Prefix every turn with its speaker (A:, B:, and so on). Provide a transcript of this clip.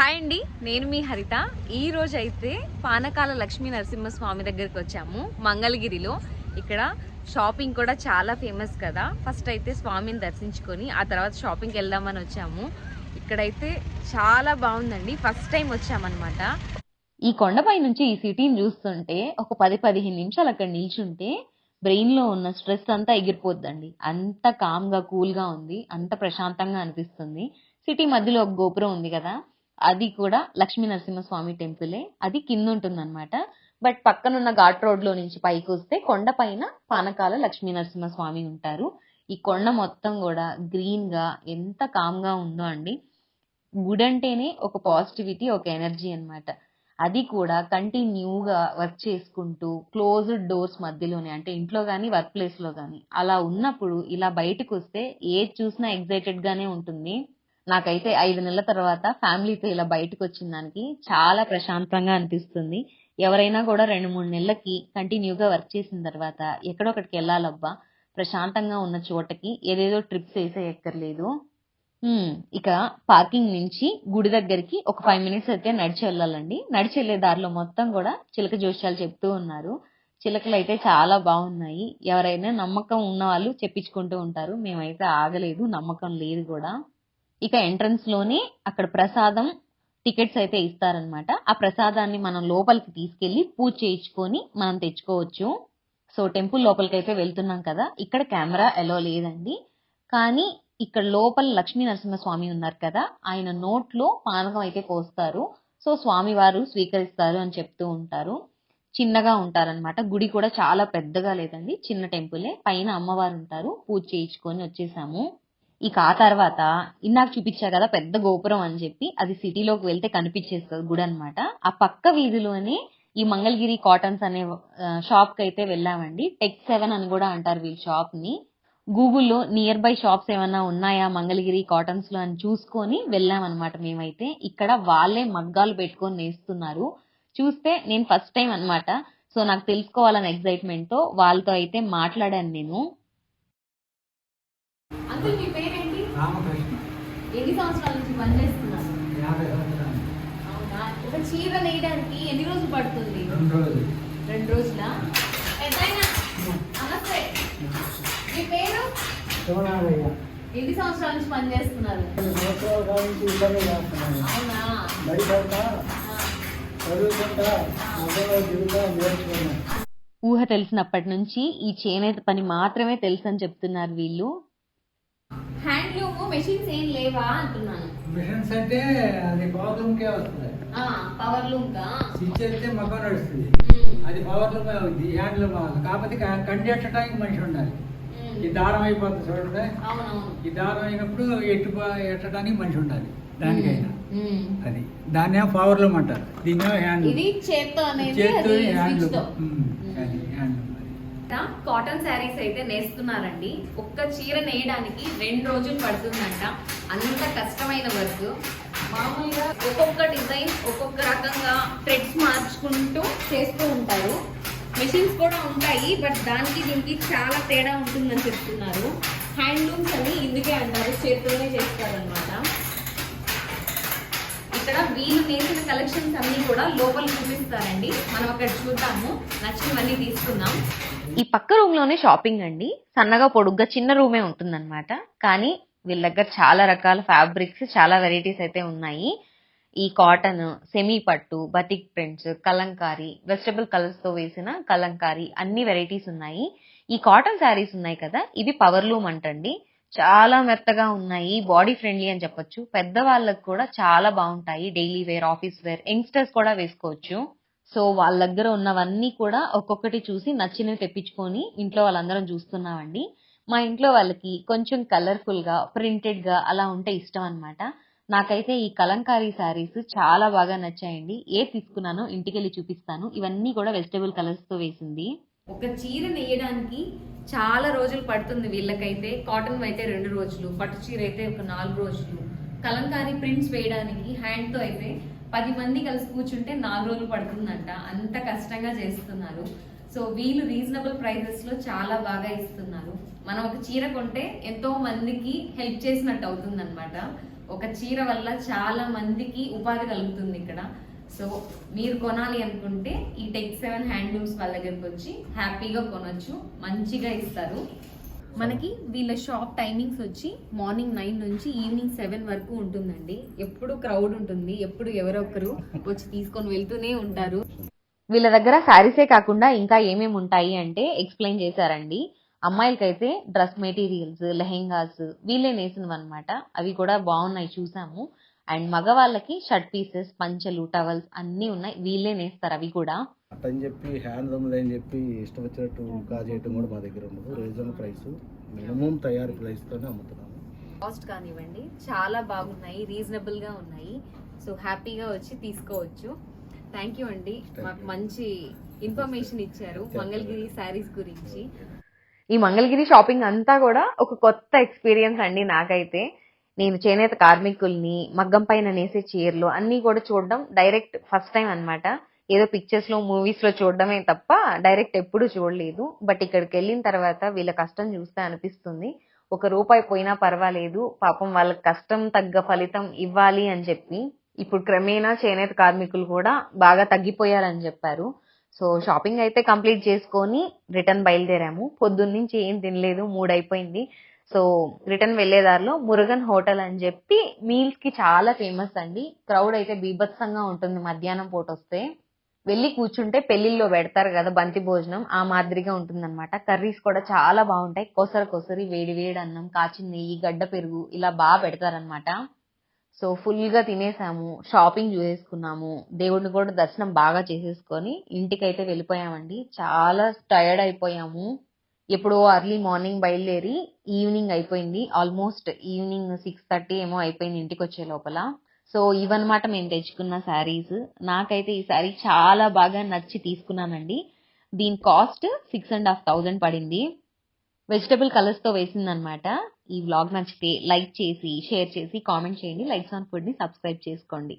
A: Hi అండి నేను మీ హరిత. ఈ రోజు అయితే పానకాల లక్ష్మీ నరసింహస్వామి దగ్గరికి వచ్చాము మంగళగిరిలో. ఇక్కడ షాపింగ్ కూడా చాలా ఫేమస్ కదా. ఫస్ట్ అయితే స్వామిని దర్శించుకొని ఆ తర్వాత షాపింగ్కి వెళ్దామని వచ్చాము. ఇక్కడైతే చాలా బాగుందండి ఫస్ట్ టైం వచ్చామన్నమాట. ఈ కొండపై నుంచి ఈ సిటీని చూస్తుంటే ఒక పది పదిహేను నిమిషాలు అక్కడ నిల్చుంటే బ్రెయిన్లో ఉన్న స్ట్రెస్ అంతా ఎగిరిపోద్దండి. అంత కామ్గా కూల్గా ఉంది అంత ప్రశాంతంగా అనిపిస్తుంది. సిటీ మధ్యలో ఒక గోపురం ఉంది కదా అది కూడా లక్ష్మీ నరసింహస్వామి టెంపులే. అది కింద ఉంటుంది అనమాట బట్ పక్కనున్న ఘాట్ రోడ్లో నుంచి పైకి వస్తే కొండ పైన పానకాల లక్ష్మీ నరసింహస్వామి ఉంటారు. ఈ కొండ మొత్తం కూడా గ్రీన్గా ఎంత కామ్గా ఉందో అండి. గుడ్ అంటేనే ఒక పాజిటివిటీ ఒక ఎనర్జీ అన్నమాట. అది కూడా కంటిన్యూగా వర్క్ చేసుకుంటూ క్లోజ్డ్ డోర్స్ మధ్యలోనే అంటే ఇంట్లో కానీ వర్క్ ప్లేస్లో కానీ అలా ఉన్నప్పుడు ఇలా బయటకు వస్తే ఏది చూసినా ఎగ్జైటెడ్ గానే ఉంటుంది. నాకైతే ఐదు నెలల తర్వాత ఫ్యామిలీతో ఇలా బయటకు వచ్చిన దానికి చాలా ప్రశాంతంగా అనిపిస్తుంది. ఎవరైనా కూడా రెండు మూడు నెలలకి కంటిన్యూగా వర్క్ చేసిన తర్వాత ఎక్కడొక్కడికి వెళ్ళాలబ్బా ప్రశాంతంగా ఉన్న చోటకి ఏదేదో ట్రిప్స్ వేసే ఎక్కర్లేదు ఇక పార్కింగ్ నుంచి గుడి దగ్గరికి ఒక ఫైవ్ మినిట్స్ అయితే నడిచి వెళ్ళాలండి. నడిచి వెళ్ళే దారిలో మొత్తం కూడా చిలక జోష్యాలు చెప్తూ ఉన్నారు. చిలకలు అయితే చాలా బాగున్నాయి. ఎవరైనా నమ్మకం ఉన్న వాళ్ళు చెప్పించుకుంటూ ఉంటారు. మేమైతే ఆగలేదు నమ్మకం లేదు కూడా. ఇక ఎంట్రన్స్లోనే అక్కడ ప్రసాదం టికెట్స్ అయితే ఇస్తారనమాట ఆ ప్రసాదాన్ని మనం లోపలికి తీసుకెళ్ళి పూజ చేయించుకొని మనం తెచ్చుకోవచ్చు. సో టెంపుల్ లోపలికి అయితే వెళ్తున్నాం కదా ఇక్కడ కెమెరా ఎలో లేదండి. కానీ ఇక్కడ లోపల లక్ష్మీ నరసింహస్వామి ఉన్నారు కదా ఆయన నోట్లో పానకం అయితే పోస్తారు సో స్వామి వారు స్వీకరిస్తారు అని చెప్తూ ఉంటారు. చిన్నగా ఉంటారనమాట గుడి కూడా చాలా పెద్దగా లేదండి చిన్న టెంపులే పైన అమ్మవారు ఉంటారు పూజ చేయించుకొని వచ్చేసాము. ఇక ఆ తర్వాత ఇందాక చూపించా కదా పెద్ద గోపురం అని చెప్పి అది సిటీలోకి వెళ్తే కనిపించేస్తుంది గుడి అనమాట ఆ పక్క వీధిలోనే ఈ మంగళగిరి కాటన్స్ అనే షాప్కి అయితే వెళ్ళామండి. టెక్ సెవెన్ అని కూడా అంటారు వీళ్ళ షాప్ని. గూగుల్లో నియర్ బై షాప్స్ ఏమన్నా ఉన్నాయా మంగళగిరి కాటన్స్లో అని చూసుకొని వెళ్ళామన్నమాట మేమైతే. ఇక్కడ వాళ్ళే మగ్గాలు పెట్టుకొని నేస్తున్నారు. చూస్తే నేను ఫస్ట్ టైం అన్నమాట. సో నాకు తెలుసుకోవాలని ఎక్సైట్మెంట్తో వాళ్ళతో అయితే మాట్లాడాను నేను. అంకుల్ మీ పేరేంటి?
B: రామకృష్ణ.
A: ఎన్ని సంవత్సరాల నుంచి పనిచేస్తున్నారు
B: యాభై సంవత్సరాలు.
A: అవునా? ఒక చీర నేయడానికి ఎన్ని రోజులు పడుతుంది?
B: రెండు రోజులు.
A: రెండు రోజుల? నమస్తే. మీ పేరు?
B: శివనాగయ్య
A: ఎన్ని సంవత్సరాల నుంచి పనిచేస్తున్నారు
B: కొన్ని సంవత్సరాల కాలం నుంచి ఇబ్బంది చేస్తున్నాను.
A: అవునా?
B: బయట చదువుకుంటా మొదలు దిగుతా నేర్చుకున్నాను
A: ఊహ తెలిసినప్పటి నుంచి ఈ చేనేత పని మాత్రమే తెలుసు అని చెప్తున్నారు వీళ్ళు. హ్యాండ్లూమ్ మెషిన్స్ ఏం లేవా అంటున్నాను.
B: మిషన్స్ అంటే అది పవర్ లూమ్కే వస్తుంది.
A: పవర్ లూమ్ కా
B: స్విచ్ అయితే మగ్గం నడుస్తుంది. అది పవర్ లూమ్ అవుతుంది హ్యాండ్ లూమ్ అవ్వాలి కాకపోతే కండెట్టడానికి మనిషి ఉండాలి. ఈ దారం అయిపోతుంది చూడండి. ఈ దారం అయినప్పుడు ఎట్టు ఎట్టడానికి మనిషి ఉండాలి. దానికైనా. అది. దాన్నే పవర్ లూమ్ అంటారు. దీన్నే హ్యాండ్
A: ఇది చేత్తో అనేది
B: చేతితో హ్యాండ్. లూమ్ అది హ్యాండ్ లూమ్
A: కాటన్ శారీస్ అయితే నేస్తున్నారండి. ఒక్క చీర నేయడానికి రెండు రోజులు పడుతుందంట. అంత కష్టమైన వర్క్. మామూలుగా ఒక్కొక్క డిజైన్ ఒక్కొక్క రకంగా థ్రెడ్స్ మార్చుకుంటూ చేస్తూ ఉంటారు. మెషిన్స్ కూడా ఉంటాయి బట్ దానికి దీనికి చాలా తేడా ఉంటుందని చెప్తున్నారు. హ్యాండ్లూమ్స్ అని ఇందుకే అంటారు చేతితోనే చేస్తారనమాట ఇక్కడ వీళ్ళు నేసిన కలెక్షన్స్ అన్ని కూడా లోపల చూపిస్తారండి. మనం అక్కడ చూద్దాము. నచ్చినవన్నీ తీసుకుందాం. ఈ పక్క రూమ్లోనే షాపింగ్ అండి. సన్నగా పొడుగ్గా చిన్న రూమే ఉంటుందన్నమాట. కానీ వీళ్ళ దగ్గర చాలా రకాల ఫ్యాబ్రిక్స్ చాలా వెరైటీస్ అయితే ఉన్నాయి. ఈ కాటన్ సెమీ పట్టు బతిక్ ప్రింట్స్ కలంకారీ వెజిటబుల్ కలర్స్తో వేసిన కలంకారీ అన్ని వెరైటీస్ ఉన్నాయి. ఈ కాటన్ శారీస్ ఉన్నాయి కదా ఇవి పవర్ లూమ్ అంటండి. చాలా మెత్తగా ఉన్నాయి బాడీ ఫ్రెండ్లీ అని చెప్పొచ్చు. పెద్దవాళ్ళకి కూడా చాలా బాగుంటాయి daily wear office wear youngsters కూడా వేసుకోవచ్చు. సో వాళ్ళ దగ్గర ఉన్నవన్నీ కూడా ఒక్కొక్కటి చూసి నచ్చినవి తెప్పించుకొని ఇంట్లో వాళ్ళందరం చూస్తున్నామండి. మా ఇంట్లో వాళ్ళకి కొంచెం కలర్ఫుల్గా ప్రింటెడ్గా అలా ఉంటే ఇష్టం అన్నమాట. నాకైతే ఈ కలంకారీ శారీస్ చాలా బాగా నచ్చాయండి. ఏ తీసుకున్నానో ఇంటికెళ్ళి చూపిస్తాను. ఇవన్నీ కూడా వెజిటబుల్ కలర్స్తో వేసింది. ఒక చీర నేయడానికి చాలా రోజులు పడుతుంది వీళ్ళకైతే. కాటన్ అయితే రెండు రోజులు పట్టు చీర అయితే ఒక నాలుగు రోజులు. కలంకారీ ప్రింట్స్ వేయడానికి హ్యాండ్తో అయితే పది మంది కలిసి కూర్చుంటే నాలుగు రోజులు పడుతుందంట. అంత కష్టంగా చేస్తున్నారు. సో వీళ్ళు రీజనబుల్ ప్రైజెస్లో చాలా బాగా ఇస్తున్నారు. మనం ఒక చీర కొంటే ఎంతో మందికి హెల్ప్ చేసినట్టు అవుతుంది ఒక చీర వల్ల చాలా మందికి ఉపాధి కలుగుతుంది ఇక్కడ. సో మీరు కొనాలి అనుకుంటే ఈ టెక్ సెవెన్ హ్యాండ్లూమ్స్ వాళ్ళ దగ్గరికి వచ్చి హ్యాపీగా కొనొచ్చు మంచిగా ఇస్తారు. మనకి వీళ్ళ షాప్ టైమింగ్స్ వచ్చి మార్నింగ్ నైన్ నుంచి ఈవినింగ్ సెవెన్ వరకు ఉంటుందండి. ఎప్పుడు క్రౌడ్ ఉంటుంది ఎప్పుడు ఎవరొకరు వచ్చి తీసుకొని వెళ్తూనే ఉంటారు. వీళ్ళ దగ్గర శారీసే కాకుండా ఇంకా ఏమేమి ఉంటాయి అంటే ఎక్స్ప్లెయిన్ చేశారండి. అమ్మాయిలకైతే డ్రెస్ మెటీరియల్స్ లెహెంగాస్ వీళ్ళే నేసినవి అనమాట అవి కూడా బాగున్నాయి చూసాము. అండ్ మగవాళ్ళకి షర్ట్ పీసెస్ పంచలు టవల్స్ అన్నీ ఉన్నాయి. వీళ్ళే నేస్తారు అవి కూడా.
C: అట్టని చెప్పి హ్యాండ్లూమ్లు అని చెప్పి ఇష్టం వచ్చినట్టు చేయటం కూడా మా దగ్గర ఉండదు. Reasonable price. మినిమం తయారీ ప్రైస్తోనే అమ్ముతున్నాము.
A: కాస్ట్ కానివ్వండి చాలా బాగున్నాయి రీజనబుల్గా ఉన్నాయి. సో హ్యాపీగా వచ్చి తీసుకోవచ్చు. థ్యాంక్ యూ అండి. మాకు మంచి ఇన్ఫర్మేషన్ ఇచ్చారు మంగళగిరి శారీస్ గురించి. ఈ మంగళగిరి షాపింగ్ అంతా కూడా ఒక కొత్త ఎక్స్పీరియన్స్ అండి నాకైతే. నేను చేనేత కార్మికుల్ని మగ్గం పైన నేసే చీరలు అన్నీ కూడా చూడడం డైరెక్ట్ ఫస్ట్ టైం అన్నమాట. ఏదో పిక్చర్స్లో మూవీస్లో చూడడమే తప్ప డైరెక్ట్ ఎప్పుడు చూడలేదు. బట్ ఇక్కడికి వెళ్ళిన తర్వాత వీళ్ళ కష్టం చూస్తే అనిపిస్తుంది. ఒక రూపాయి పోయినా పర్వాలేదు. పాపం వాళ్ళకి కష్టం తగ్గ ఫలితం ఇవ్వాలి అని చెప్పి ఇప్పుడు క్రమేణా చేనేత కార్మికులు కూడా బాగా తగ్గిపోయారని చెప్పారు. సో షాపింగ్ అయితే కంప్లీట్ చేసుకొని రిటర్న్ బయలుదేరాము. పొద్దున్న నుంచి ఏం తినలేదు. మూడు అయిపోయింది సో రిటర్న్ వెళ్ళేదారిలో మురుగన్ హోటల్ అని చెప్పి మీల్స్కి చాలా ఫేమస్ అండి. క్రౌడ్ అయితే బీభత్సంగా ఉంటుంది మధ్యాహ్నం పూట వస్తే. వెళ్ళి కూర్చుంటే పెళ్ళిల్లో పెడతారు కదా బంతి భోజనం ఆ మాదిరిగా ఉంటుందన్నమాట. కర్రీస్ కూడా చాలా బాగుంటాయి. కొసర కొసరి వేడి వేడి అన్నం కాచి నెయ్యి గడ్డ పెరుగు ఇలా బాగా పెడతారనమాట సో ఫుల్గా తినేసాము షాపింగ్ చేసేసుకున్నాము. దేవుడిని కూడా దర్శనం బాగా చేసేసుకొని ఇంటికైతే వెళ్ళిపోయామండి. చాలా టైర్డ్ అయిపోయాము. ఎప్పుడో అర్లీ మార్నింగ్ బయలుదేరి ఈవినింగ్ అయిపోయింది. ఆల్మోస్ట్ ఈవినింగ్ సిక్స్ థర్టీ ఏమో అయిపోయింది ఇంటికి వచ్చే లోపల. సో ఇవన్నమాట మేము తెచ్చుకున్న శారీస్ నాకైతే ఈ శారీ చాలా బాగా నచ్చి తీసుకున్నానండి. దీని cost six and half thousand పడింది. వెజిటబుల్ కలర్స్తో వేసిందనమాట ఈ వ్లాగ్ నచ్చితే లైక్ చేసి షేర్ చేసి కామెంట్ చేయండి. లైక్స్ ఆన్ ఫుడ్ని సబ్స్క్రైబ్ చేసుకోండి.